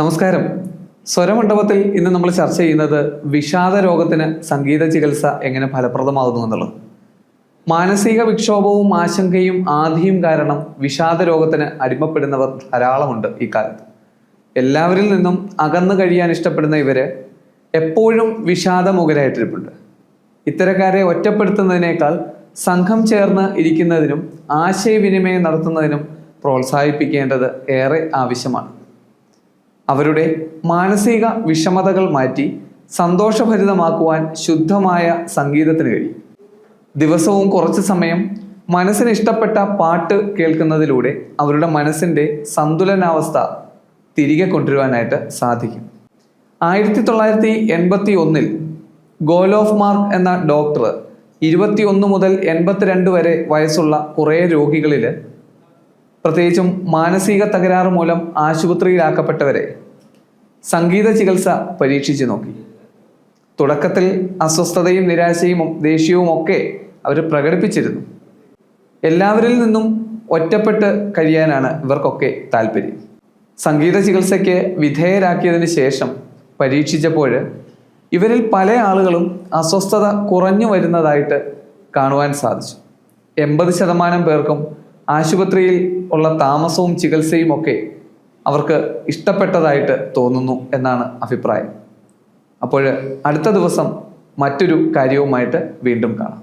നമസ്കാരം. സ്വരമണ്ഡപത്തിൽ ഇന്ന് നമ്മൾ ചർച്ച ചെയ്യുന്നത് വിഷാദ രോഗത്തിന് സംഗീത ചികിത്സ എങ്ങനെ ഫലപ്രദമാകുന്നു എന്നുള്ളത്. മാനസിക വിക്ഷോഭവും ആശങ്കയും ആധിയും കാരണം വിഷാദ രോഗത്തിന് അടിമപ്പെടുന്നവർ ധാരാളമുണ്ട് ഈ കാലത്ത്. എല്ലാവരിൽ നിന്നും അകന്നു കഴിയാൻ ഇഷ്ടപ്പെടുന്ന ഇവർ എപ്പോഴും വിഷാദമുഖരായിട്ടിരിപ്പുണ്ട് ഇത്തരക്കാരെ ഒറ്റപ്പെടുത്തുന്നതിനേക്കാൾ സംഘം ചേർന്ന് ഇരിക്കുന്നതിനും ആശയവിനിമയം നടത്തുന്നതിനും പ്രോത്സാഹിപ്പിക്കേണ്ടത് ഏറെ ആവശ്യമാണ്. അവരുടെ മാനസിക വിഷമതകൾ മാറ്റി സന്തോഷഭരിതമാക്കുവാൻ ശുദ്ധമായ സംഗീതത്തിന് കഴിയും. ദിവസവും കുറച്ച് സമയം മനസ്സിന് ഇഷ്ടപ്പെട്ട പാട്ട് കേൾക്കുന്നതിലൂടെ അവരുടെ മനസ്സിന്റെ സന്തുലനാവസ്ഥ തിരികെ കൊണ്ടുവരുവാനായിട്ട് സാധിക്കും. ആയിരത്തി തൊള്ളായിരത്തി എൺപത്തി ഒന്നിൽ ഗോലോഫ് മാർക്ക് എന്ന ഡോക്ടർ ഇരുപത്തി ഒന്ന് മുതൽ എൺപത്തിരണ്ട് വരെ വയസ്സുള്ള കുറേ രോഗികളിൽ പ്രത്യേകിച്ചും മാനസിക തകരാറ് മൂലം ആശുപത്രിയിലാക്കപ്പെട്ടവരെ സംഗീത ചികിത്സ പരീക്ഷിച്ചു നോക്കി. തുടക്കത്തിൽ അസ്വസ്ഥതയും നിരാശയും ദേഷ്യവും ഒക്കെ അവർ പ്രകടിപ്പിച്ചിരുന്നു. എല്ലാവരിൽ നിന്നും ഒറ്റപ്പെട്ട് കഴിയാനാണ് ഇവർക്കൊക്കെ താല്പര്യം. സംഗീത ചികിത്സയ്ക്ക് വിധേയരാക്കിയതിന് ശേഷം പരീക്ഷിച്ചപ്പോൾ ഇവരിൽ പല ആളുകളും അസ്വസ്ഥത കുറഞ്ഞു വരുന്നതായിട്ട് കാണുവാൻ സാധിച്ചു. എൺപത് ശതമാനം പേർക്കും ആശുപത്രിയിൽ ഉള്ള താമസവും ചികിത്സയും ഒക്കെ അവർക്ക് ഇഷ്ടപ്പെട്ടതായിട്ട് തോന്നുന്നു എന്നാണ് അഭിപ്രായം. അപ്പോൾ അടുത്ത ദിവസം മറ്റൊരു കാര്യവുമായിട്ട് വീണ്ടും കാണാം.